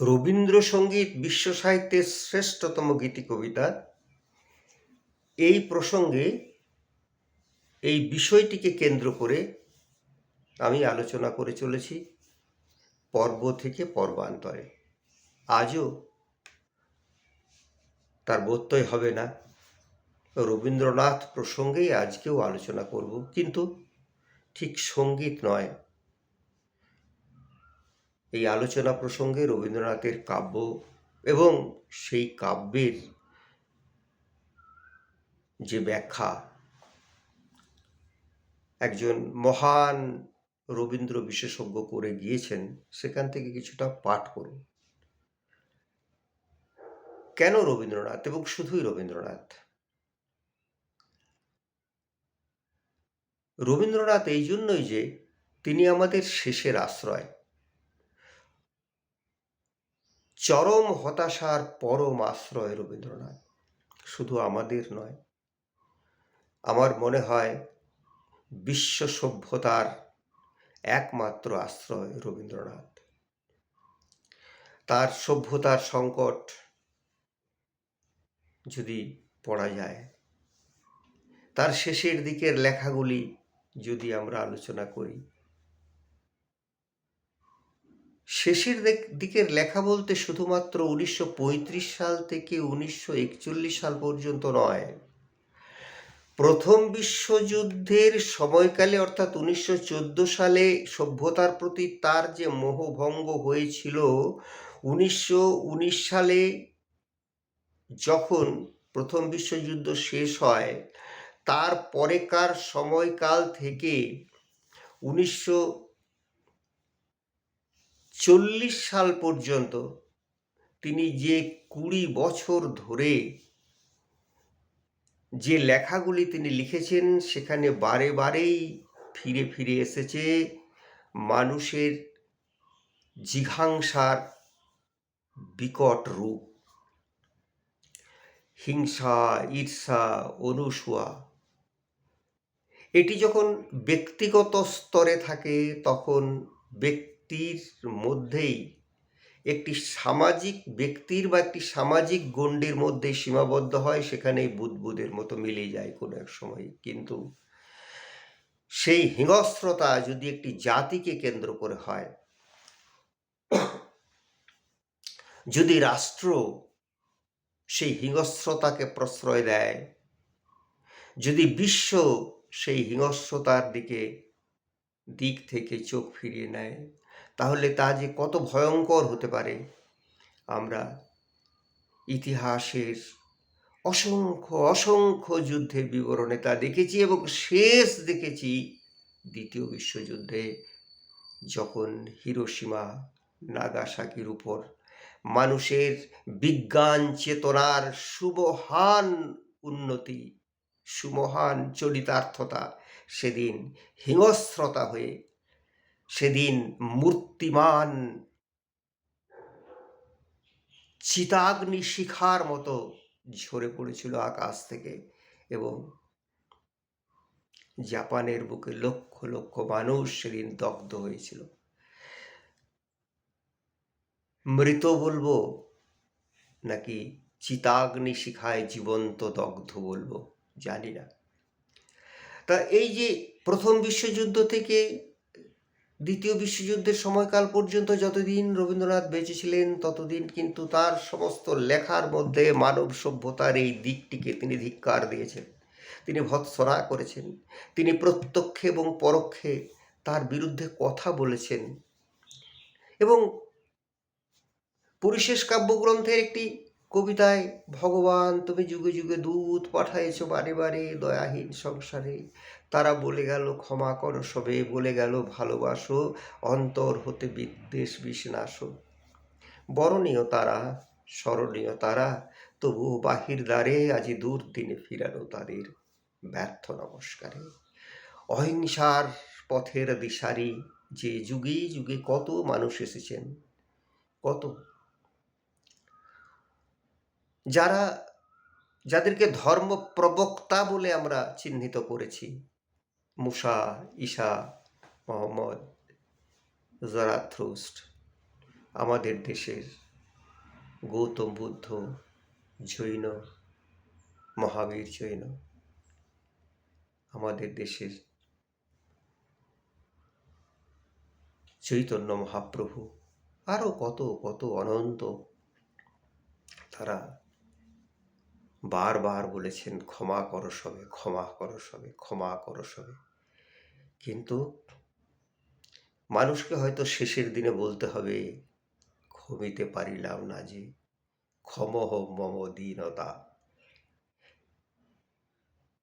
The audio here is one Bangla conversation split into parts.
রবীন্দ্রসঙ্গীত বিশ্ব সাহিত্যের শ্রেষ্ঠতম গীতি কবিতা। এই প্রসঙ্গে এই বিষয়টিকে কেন্দ্র করে আমি আলোচনা করে চলেছি পর্ব থেকে পর্বান্তরে। আজও তার বত্যয় হবে না। রবীন্দ্রনাথ প্রসঙ্গেই আজকেও আলোচনা করব, কিন্তু ঠিক সংগীত নয়। এই আলোচনা প্রসঙ্গে রবীন্দ্রনাথের কাব্য এবং সেই কাব্যের যে ব্যাখ্যা, একজন মহান রবীন্দ্র বিশেষজ্ঞ করে গিয়েছেন, সেখান থেকে কিছুটা পাঠ করুন। কেন রবীন্দ্রনাথ এবং শুধুই রবীন্দ্রনাথ? রবীন্দ্রনাথ এই জন্যই যে তিনি আমাদের শেষের আশ্রয়। চরম হতাশার পরম আশ্রয় রবীন্দ্রনাথ। শুধু আমাদের নয়, আমার মনে হয় বিশ্ব সভ্যতার একমাত্র আশ্রয় রবীন্দ্রনাথ। তার সভ্যতার সংকট যদি পড়া যায়, তার শেষের দিকের লেখাগুলি যদি আমরা আলোচনা করি শেষের দিক- দিকের লেখা বলতে শুধুমাত্র উনিশশো পঁয়ত্রিশ সাল থেকে উনিশশো একচল্লিশ সাল পর্যন্ত নয়। প্রথম বিশ্বযুদ্ধের সময়কালে অর্থাৎ উনিশশো চোদ্দ সালে সভ্যতার প্রতি তার যে মোহভঙ্গ হয়েছিল, উনিশশো উনিশ সালে যখন প্রথম বিশ্বযুদ্ধ শেষ হয়, তার পরেকার সময়কাল থেকে উনিশশো চল্লিশ সাল পর্যন্ত তিনি যে কুড়ি বছর ধরে যে লেখাগুলি তিনি লিখেছেন, সেখানে বারে বারেই ফিরে ফিরে এসেছে মানুষের জিঘাংসার বিকট রূপ। হিংসা, ঈর্ষা, অনুসুয়া। এটি যখন ব্যক্তিগত স্তরে থাকে, তখন ব্যক্তির মধ্যেই একটি সামাজিক ব্যক্তির বা একটি সামাজিক গণ্ডির মধ্যে সীমাবদ্ধ হয়, সেখানেই বুদবুদের মতো মিলে যায় কোনো এক সময়। কিন্তু সেই হিংস্রতা যদি একটি জাতিকে কেন্দ্র করে হয়, যদি রাষ্ট্র সেই হিংস্রতাকে প্রশ্রয় দেয়, যদি বিশ্ব সেই হিংস্রতার দিকে দিক থেকে চোখ ফিরিয়ে নেয় তাহলে তা যে কত ভয়ঙ্কর হতে পারে। আমরা ইতিহাসের অসংখ্য অসংখ্য যুদ্ধের বিবরণে তা দেখেছি এবং শেষ দেখেছি দ্বিতীয় বিশ্বযুদ্ধে যখন হিরোসীমা নাগাসাকির উপর মানুষের বিজ্ঞান চেতনার সুমহান উন্নতি, সুমহান চরিতার্থতা সেদিন হিংস্রতা হয়ে সেদিন মূর্তিমান চিতাগ্নি শিখার মতো ঝরে পড়েছিল আকাশ থেকে এবং জাপানের বুকে লক্ষ লক্ষ মানুষ সেদিন দগ্ধ হয়েছিল। মৃত বলব নাকি চিতাগ্নি শিখায় জীবন্ত দগ্ধ বলব জানি না। তা এই যে প্রথম বিশ্বযুদ্ধ থেকে দ্বিতীয় বিশ্বযুদ্ধের সময়কাল পর্যন্ত যতদিন রবীন্দ্রনাথ বেঁচে ছিলেন ততদিন কিন্তু তার সমস্ত লেখার মধ্যে মানব সভ্যতার এই দিকটিকে তিনি ধিক্কার দিয়েছেন। তিনি ভৎসনা করেছেন। তিনি প্রত্যক্ষে এবং পরোক্ষে তার বিরুদ্ধে কথা বলেছেন। এবং পরিশেষ কাব্যগ্রন্থের একটি কবিতায়, ভগবান, তুমি যুগে যুগে দূত পাঠাইছ বারে বারে দয়াহীন সংসারে। তারা বলে গেল, ক্ষমা করো সবে। বলে গেল, ভালোবাসো, অন্তর হতে বিদ্বেষ বিষ্ণাস বরণীয় তারা, স্মরণীয় তারা তবু বাহির দ্বারে আজি দূর দিনে ফিরানো তাদের ব্যর্থ নমস্কারে। অহিংসার পথের দিশারি, যে যুগে যুগে কত মানুষ এসেছেন, কত যারা, যাদেরকে ধর্ম প্রবক্তা বলে আমরা চিহ্নিত করেছি, মুসা ঈশা মোহাম্মদ, জারাথ্রুস্ট, আমাদের দেশের গৌতম বুদ্ধ, জৈন, মহাবীর জৈন, আমাদের দেশের চৈতন্য মহাপ্রভু আরও কত কত অনন্ত তারা বারবার বলেছেন, ক্ষমা করো সবে, ক্ষমা করো সবে, ক্ষমা করো সবে। কিন্তু মানুষকে হয়তো শেষের দিনে বলতে হবে ক্ষমিতে পারিলাম না যে ক্ষমহ মম দীনতা।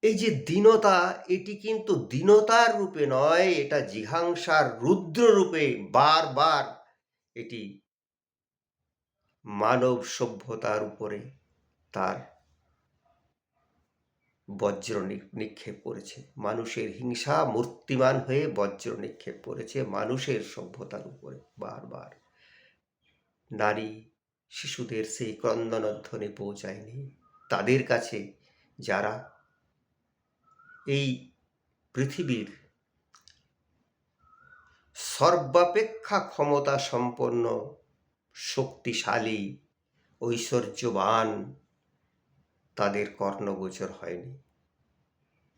এই যে দীনতা, এটি কিন্তু দীনতার রূপে নয়, এটা জিঘাংসার রুদ্র রূপে বারবার এটি মানব সভ্যতার উপরে তার বজ্র নিক্ষেপ করেছে। মানুষের হিংসা মূর্তিমান হয়ে বজ্র নিক্ষেপ করেছে মানুষের সভ্যতার উপরে বারবার। নারী শিশুদের সেই ক্রন্দনধ্বনি পৌঁছায়নি। তাদের কাছে যারা এই পৃথিবীর সর্বাপেক্ষা ক্ষমতা সম্পন্ন শক্তিশালী, ঐশ্বর্যবান তাদের কর্ণগোচর হয়নি।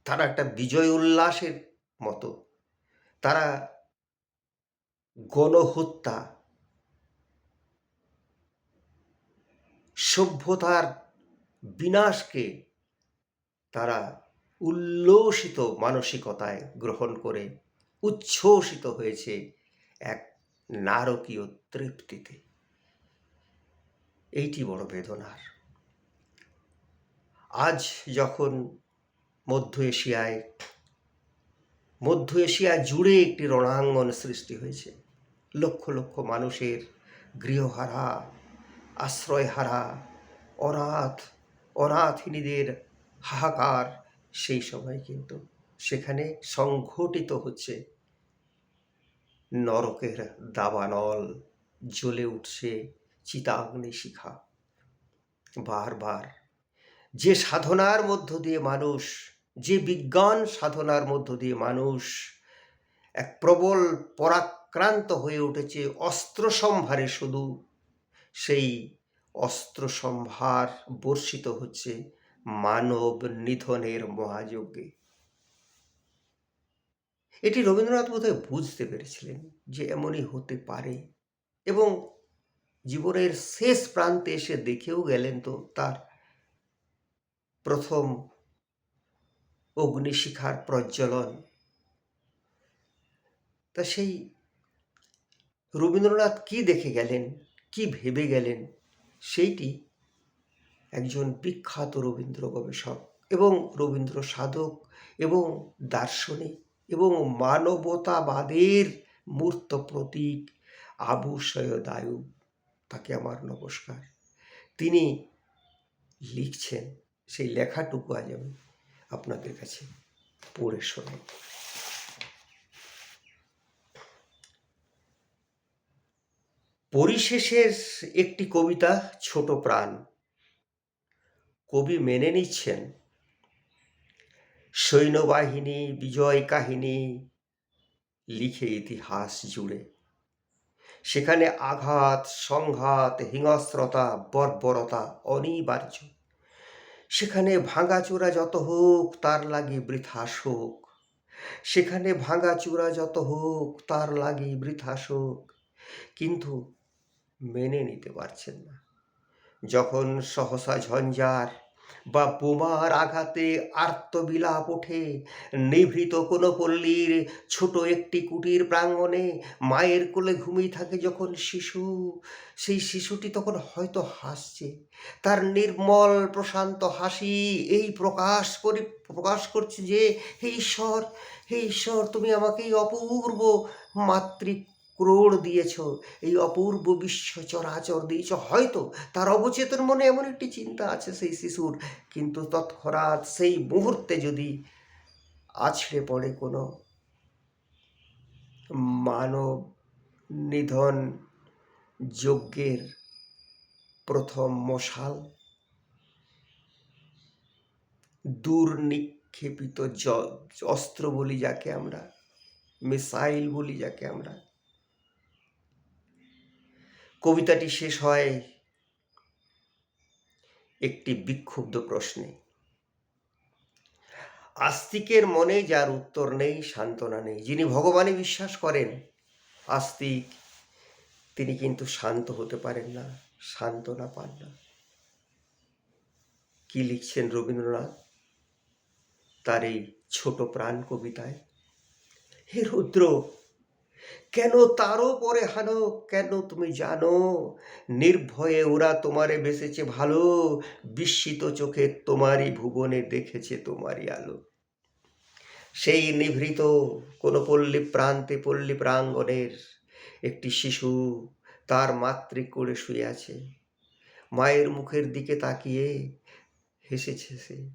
তারা একটা বিজয় উল্লাসের মতো। তারা গণহত্যা, সভ্যতার বিনাশকে তারা উল্লসিত মানসিকতায় গ্রহণ করে উচ্ছ্বসিত হয়েছে এক নারকীয় তৃপ্তিতে। এইটি বড় বেদনার। আজ যখন মধ্য এশিয়ায়, মধ্য এশিয়া জুড়ে একটি রণাঙ্গন সৃষ্টি হয়েছে, লক্ষ লক্ষ মানুষের গৃহহারা, আশ্রয়হারা, অনাথ, অনাথিনীদের হাহাকার সেই সময় কিন্তু সেখানে সংঘটিত হচ্ছে। নরকের দাবানল জ্বলে উঠছে চিতাগ্নি শিখা। বারবার যে সাধনার মধ্য দিয়ে মানুষ, যে বিজ্ঞান সাধনার মধ্য দিয়ে মানুষ এক প্রবল পরাক্রান্ত হয়ে উঠেছে অস্ত্র সম্ভারে শুধু, সেই অস্ত্র সম্ভার বর্ষিত হচ্ছে মানব নিধনের মহাযজ্ঞে। এটি রবীন্দ্রনাথ বোধহয় বুঝতে পেরেছিলেন যে এমনই হতে পারে এবং জীবনের শেষ প্রান্তে এসে দেখেও গেলেন তো তার প্রথম অগ্নিশিখার প্রজ্বলন। তা সেই রবীন্দ্রনাথ কি দেখে গেলেন, কি ভেবে গেলেন, সেইটি একজন বিখ্যাত রবীন্দ্র গবেষক এবং রবীন্দ্র সাধক এবং দার্শনিক এবং মানবতাবাদের মূর্ত প্রতীক আবু সৈয়দ আয়ুব, তাকে আমার নমস্কার। তিনি লিখছেন সেই লেখাটুকু আজ আমি আপনাদের কাছে পড়ে শোনাই। পরিশেষের একটি কবিতা, ছোট প্রাণ। কবি মেনে নিচ্ছেন, সৈন্যবাহিনী, বিজয় কাহিনী লিখে ইতিহাস জুড়ে। সেখানে আঘাত, সংঘাত, হিংস্রতা, বর্বরতা, অনিবার্য। সেখানে ভাঙাচোরা যত হোক, তার লাগে বৃথা শোক সেখানে ভাঙাচোরা যত হোক, তার লাগে বৃথা শোক কিন্তু মেনে নিতে পারছেন না। যখন সহসা ঝঞ্ঝার বা বোমার আঘাতে আর্তবিলাপ ওঠে। নিভৃত কোনো পল্লীর ছোট একটি কুটির প্রাঙ্গণে মায়ের কোলে ঘুমিয়ে থাকে যখন শিশু। সেই শিশুটি তখন হয়তো হাসছে। তার নির্মল, প্রশান্ত হাসি এই প্রকাশ করে, প্রকাশ করছে যে, হে ঈশ্বর হে ঈশ্বর, তুমি আমাকে এই অপূর্ব মাতৃ ক্রোড় দিয়েছ, এই অপূর্ব বিশ্ব চরাচর দিয়েছ। হয়তো তার অবচেতন মনে এমন একটি চিন্তা আছে সেই শিশুর, কিন্তু তৎক্ষণাৎ সেই মুহূর্তে যদি আছড়ে পড়ে কোনো মানব নিধন যজ্ঞের প্রথম মশাল দূর নিক্ষেপিত অস্ত্র বলি যাকে আমরা, মিসাইল বলি যাকে আমরা কবিতাটি শেষ হয় একটি বিক্ষুব্ধ প্রশ্নে। আস্তিকের মনে যার উত্তর নেই, সান্ত্বনা নেই। যিনি ভগবানে বিশ্বাস করেন, আস্তিক, তিনি কিন্তু শান্ত হতে পারেন না, সান্ত্বনা পান না। কি লিখছেন রবীন্দ্রনাথ? তার এই ছোট প্রাণ কবিতায়, হে রুদ্র কেন তারও পরে হানো? কেন তুমি জানো? নির্ভয়ে ওরা তোমারে বেসেছে ভালো, বিস্মিত চোখে তোমারই ভুবনে দেখেছে তোমারই আলো। সেই নিভৃত কোনো পল্লী প্রান্তে পল্লী প্রাঙ্গণের একটি শিশু তার মাতৃ করে শুয়ে আছে। মায়ের মুখের দিকে তাকিয়ে হেসেছে সে,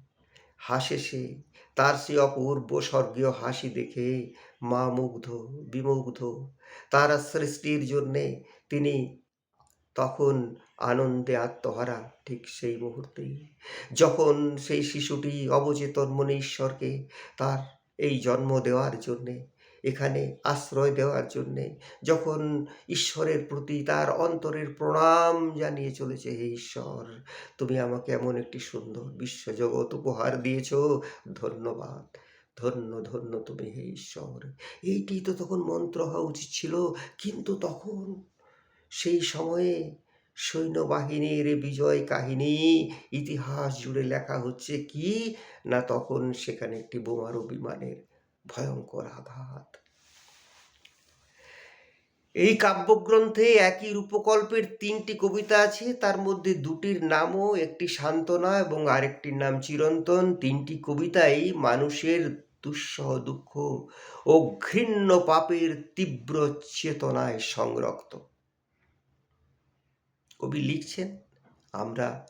হাসে সে তার সে অপূর্ব স্বর্গীয় হাসি দেখে মা মুগ্ধ, বিমুগ্ধ। তার সৃষ্টির জন্যে তিনি তখন আনন্দে আত্মহারা ঠিক সেই মুহূর্তেই। যখন সেই শিশুটি অবচেতন মনে ঈশ্বরকে তার এই জন্ম দেওয়ার জন্যে এখানে আশ্রয় দেওয়ার জন্যে। যখন ঈশ্বরের প্রতি তার অন্তরের প্রণাম জানিয়ে চলেছে, হে ঈশ্বর, তুমি আমাকে এমন একটি সুন্দর বিশ্বজগৎ উপহার দিয়েছ। ধন্যবাদ, ধন্য ধন্য তুমি, হে ঈশ্বর। এইটি তো তখন মন্ত্র হওয়া উচিত ছিল, কিন্তু তখন সেই সময়ে সৈন্যবাহিনীর বিজয় কাহিনী, ইতিহাস জুড়ে লেখা হচ্ছে কি? না তখন সেখানে একটি বোমারু বিমানের ভয়ঙ্কর আঘাত। এই কাব্যগ্রন্থে একই রূপকল্পের তিনটি কবিতা আছে, তার মধ্যে দুটির নামও, একটি সান্ত্বনা এবং আরেকটির নাম চিরন্তন। তিনটি কবিতাই মানুষের দুঃসহ দুঃখ ও ঘৃণ্য পাপের তীব্র চেতনায় সংরক্ত। কবি লিখছেন, আমরা,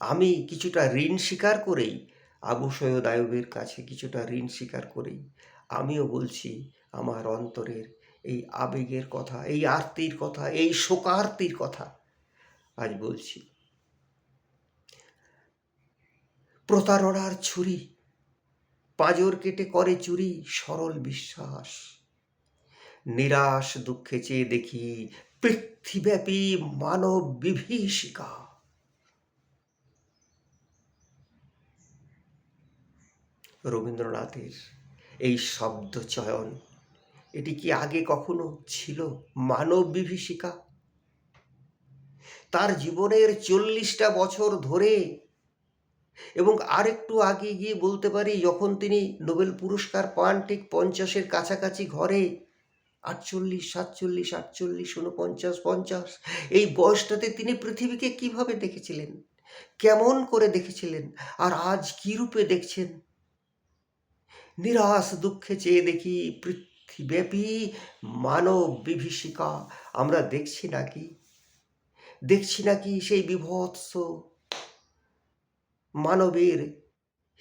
আমি কিছুটা ঋণ স্বীকার করেই আবু সৈয়দ আয়ুবের কাছে কিছুটা ঋণ স্বীকার করেই আমিও বলছি, আমার অন্তরের এই আবেগের কথা, এই আরতির কথা, এই শোকার্তির কথা আজ বলছি। প্রতারণার ছুরি, পাঁজর কেটে করে চুরি, সরল বিশ্বাস। নিরাশ দুঃখে চেয়ে দেখি পৃথিব্যাপী মানব বিভীষিকা রবীন্দ্রনাথের এই শব্দ চয়ন, এটি কি আগে কখনো ছিল মানব বিভীষিকা? তার জীবনের চল্লিশটা বছর ধরে এবং আরেকটু আগে গিয়ে বলতে পারি, যখন তিনি নোবেল পুরস্কার পান ঠিক পঞ্চাশের কাছাকাছি ঘরে, আটচল্লিশ, সাতচল্লিশ, আটচল্লিশ উনপঞ্চাশ পঞ্চাশ, এই বয়সটাতে তিনি পৃথিবীকে কীভাবে দেখেছিলেন? কেমন করে দেখেছিলেন? আর আজ কি রূপে দেখছেন? নিরাশ দুঃখে চেয়ে দেখি পৃথিব্যাপী মানব বিভীষিকা আমরা দেখছি নাকি? দেখছি নাকি সেই বিভৎস মানবের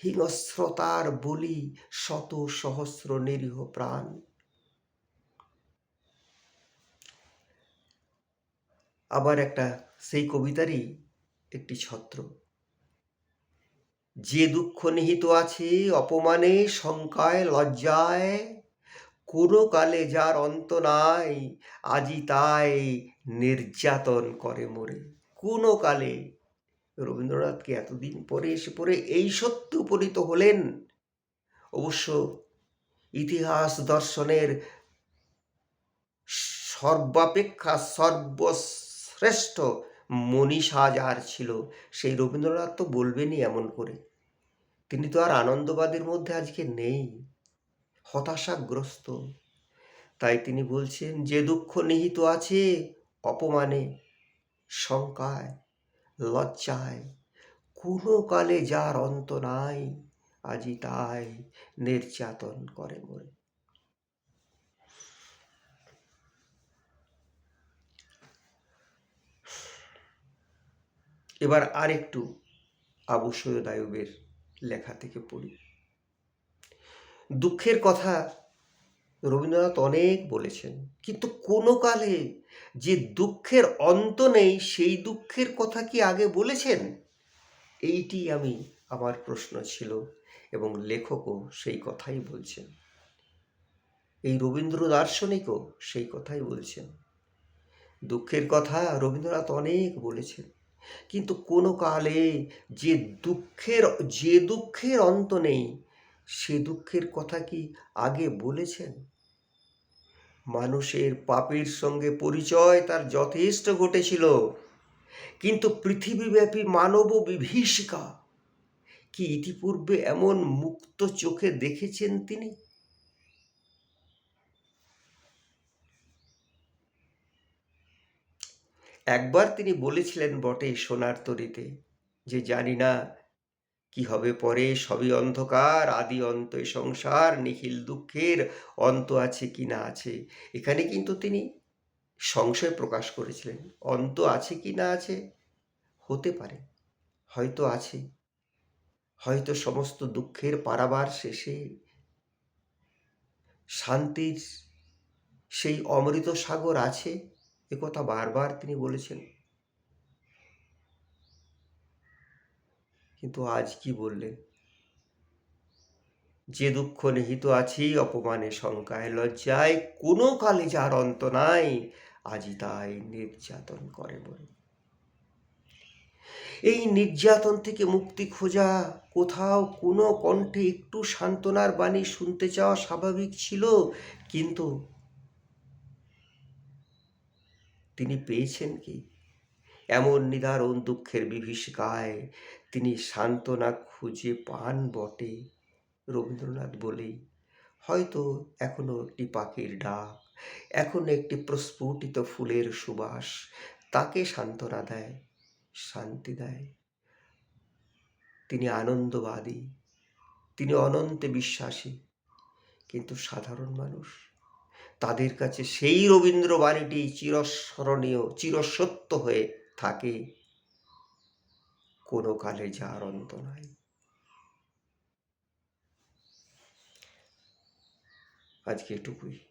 হিংস্রতার বলি শত সহস্র নিরীহ প্রাণ। আবার একটা সেই কবিতারই একটি ছত্র। যে দুঃখ নিহিত আছে, অপমানে, শঙ্কায়, লজ্জায়, কোনো কালে যার অন্ত নাই, আজি তাই নির্যাতন করে মোরে। কোনো কালে। রবীন্দ্রনাথকে এতদিন পরে এসে পরে এই সত্য উপনীত হলেন। অবশ্য ইতিহাস দর্শনের সর্বাপেক্ষা সর্বশ্রেষ্ঠ মনীষা যার ছিল, সেই রবীন্দ্রনাথ তো বলবেনই এমন করে। তিনি তো আর আনন্দবাদের মধ্যে আজকে নেই, হতাশাগ্রস্ত। তাই তিনি বলছেন, যে দুঃখ নিহিত আছে, অপমানে, শঙ্কায়, লজ্জায়, কোনো কালে যার অন্ত নাই, আজি তাই নির্যাতন করে মরে। এবার আরেকটু আবু সৈয়দ আয়ুবের লেখা থেকে পড়ি। দুঃখের কথা রবীন্দ্রনাথ অনেক বলেছেন, কিন্তু কোনো কালে যে দুঃখের অন্ত নেই, সেই দুঃখের কথা কি আগে বলেছেন? এইটি আমি, আমার প্রশ্ন ছিল এবং লেখকও সেই কথাই বলছেন। এই রবীন্দ্র দার্শনিকও সেই কথাই বলছেন। দুঃখের কথা রবীন্দ্রনাথ অনেক বলেছেন। কিন্তু কোনো কালে যে দুঃখের যে দুঃখের অন্ত নেই, সে দুঃখের কথা কি আগে বলেছেন? মানুষের পাপের সঙ্গে পরিচয় তার যথেষ্ট ঘটেছিল, কিন্তু পৃথিবীব্যাপী মানব বিভীষিকা কি ইতিপূর্বে এমন মুক্ত চোখে দেখেছেন তিনি? একবার তিনি বলেছিলেন বটে সোনার তরিতে যে জানি না কি হবে পরে, সবই অন্ধকার, আদি অন্ত সংসার, নিখিল দুঃখের অন্ত আছে কি না আছে। এখানে কিন্তু তিনি সংশয় প্রকাশ করেছিলেন, অন্ত আছে কি না আছে? হতে পারে, হয়তো আছে, হয়তো সমস্ত দুঃখের পারাবার শেষে শান্তির সেই অমৃত সাগর আছে। একথা বারবার তিনি বলেছেন। কিন্তু আজ কি বললেন? যে দুঃখ নিহিত আছি অপমানে শঙ্কায় লজ্জায়, কোনো কালে যার অন্ত নাই, আজি তাই নির্যাতন করে বলে এই নির্যাতন থেকে মুক্তি খোঁজা, কোথাও কোনো কণ্ঠে একটু সান্ত্বনার বাণী শুনতে চাওয়া স্বাভাবিক ছিল, কিন্তু তিনি পেয়েছেন কি? এমন নিদারুণ দুঃখের বিভীষিকায় তিনি সান্ত্বনা খুঁজে পান বটে, রবীন্দ্রনাথ বলেই। হয়তো এখনও একটি পাখির ডাক, এখনও একটি প্রস্ফুটিত ফুলের সুবাস তাকে সান্ত্বনা দেয়, শান্তি দেয়। তিনি আনন্দবাদী, তিনি অনন্তে বিশ্বাসী, কিন্তু সাধারণ মানুষ। তাদের কাছে সেই রবীন্দ্রবাণীটি চিরস্মরণীয়, চিরসত্য হয়ে থাকে। কোনো কালে যার অন্ত নাই। আজকে এটুকুই।